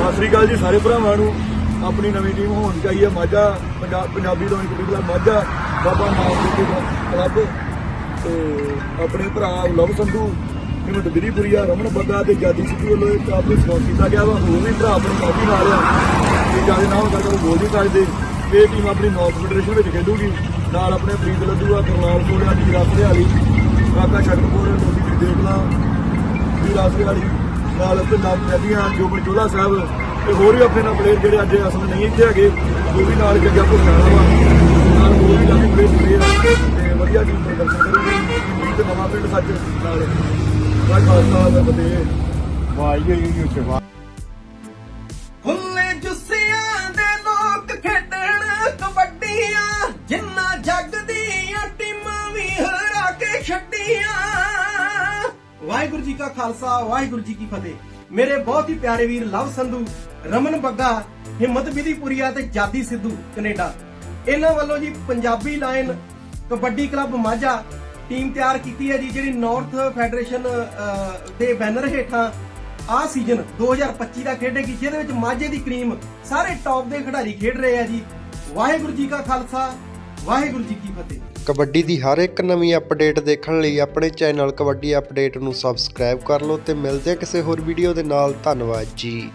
ਸਤਿ ਸ੍ਰੀ ਅਕਾਲ ਜੀ ਸਾਰੇ ਭਰਾਵਾਂ ਨੂੰ। ਆਪਣੀ ਨਵੀਂ ਟੀਮ ਹੋਣ ਚਾਹੀਏ ਮਾਝਾ ਪੰਜਾਬ ਪੰਜਾਬੀ ਤੋਂ ਕਬੱਡੀ ਮਾਝਾ, ਬਾਬਾ ਨਾਮ ਦੇ ਕਲੱਬ ਤੇ ਆਪਣੇ ਭਰਾ ਲਵ ਸੰਧੂ ਜਿਵੇਂ ਦਗਰੀਪੁਰੀਆ ਰਮਨ ਬੱਗਾ ਤੇ ਜਾਦੀ ਸਿੱਧੂ ਵੱਲੋਂ ਇੱਕ ਆਪਣੀ ਸਪੋਰਟ ਕੀਤਾ ਗਿਆ ਵਾ। ਹੋਰ ਵੀ ਭਰਾ ਆਪਣੇ ਕਾਫੀ ਨਾਲ ਆ। ਤੇ ਜ਼ਿਆਦਾ ਨਾ ਹੁੰਦਾ ਤਾਂ ਉਹ ਬੋਲ ਨਹੀਂ ਸਕਦੇ। ਇਹ ਟੀਮ ਆਪਣੀ ਨੌਕ ਫੈਡਰੇਸ਼ਨ ਵਿੱਚ ਖੇਡੂਗੀ। ਨਾਲ ਆਪਣੇ ਫਰੀਦ ਲੱਡੂ ਆ ਕਰਨਾਲ ਕੋਲਿਆ ਦੀ ਰਾਸਤੇ ਵਾਲੀ ਕਾਕਾ ਸ਼ਟਰਪੁਰ ਲੋਕੀ ਵੀ ਦੇਖ ਲਾ। ਵੀ ਨਾਲ ਵਾਲੀ ਨਾਲ ਪੰਜਾਬ ਨਦੀਆਂ ਜੋ ਬਚੋਲਾ ਸਾਹਿਬ ਤੇ ਹੋਰ ਵੀ ਆਪਣੇ ਨਾਲ ਪਲੇਅਰ ਜਿਹੜੇ ਅੱਜ ਅਸਲ ਨਹੀਂ ਇੱਥੇ ਹੈਗੇ, ਉਹ ਵੀ ਨਾਲ ਜੱਗਾ ਪੁਜਾਣਾ ਵਾ ਨਾਲ ਹੋਰ ਵੀ ਕਾਫੀ ਪਲੇਅਰ ਪਲੇਅਰ ਤੇ ਵਧੀਆ ਟੀਮ ਪ੍ਰਦਰਸ਼ਨ ਕਰੂਗੀ। ਤੇ ਨਵਾਂ ਪਿੰਡ ਸੱਚ ਨਾਲ। ਵਾਹ ਖਾਲਸਾ ਦਾ ਬਤੇ ਵਾਈ ਹੋਈ ਉੱਚ ਵਾ ਵਾਹਿਗੁਰੂ ਜੀ ਕਾ ਖਾਲਸਾ, ਵਾਹਿਗੁਰੂ ਜੀ ਕੀ ਫਤਿਹ। ਮੇਰੇ ਬਹੁਤ ਹੀ ਪਿਆਰੇ ਵੀਰ ਲਵ ਸੰਧੂ, ਰਮਨ ਬੱਗਾ, ਹਿੰਮਤ ਵਿਧੀਪੁਰੀਆ ਤੇ ਜਾਦੀ ਸਿੱਧੂ, ਕੈਨੇਡਾ। ਇਹਨਾਂ ਵੱਲੋਂ ਜੀ Punjabi lion kabaddi club Majha team ਤਿਆਰ ਕੀਤੀ ਹੈ ਜੀ, ਜਿਹੜੀ ਨਾਰਥ ਫੈਡਰੇਸ਼ਨ ਦੇ ਬੈਨਰ ਹੇਠਾਂ ਆ ਸੀਜ਼ਨ 2025 ਦਾ ਖੇਡੇਗੀ, ਜਿਹਦੇ ਵਿੱਚ ਮਾਝੇ ਦੀ ਕਰੀਮ ਸਾਰੇ ਟੌਪ ਦੇ ਖਿਡਾਰੀ ਖੇਡ ਰਹੇ ਆ ਜੀ। ਵਾਹਿਗੁਰੂ ਜੀ ਕਾ ਖਾਲਸਾ, ਵਾਹਿਗੁਰੂ ਜੀ ਕੀ ਫਤਿਹ। ਕਬੱਡੀ ਦੀ ਹਰ ਇੱਕ ਨਵੀਂ ਅਪਡੇਟ ਦੇਖਣ ਲਈ ਆਪਣੇ ਚੈਨਲ ਕਬੱਡੀ ਅਪਡੇਟ ਨੂੰ ਸਬਸਕ੍ਰਾਈਬ ਕਰ ਲਓ ਤੇ ਮਿਲਦੇ ਕਿਸੇ ਹੋਰ ਵੀਡੀਓ ਦੇ ਨਾਲ। ਧੰਨਵਾਦ ਜੀ।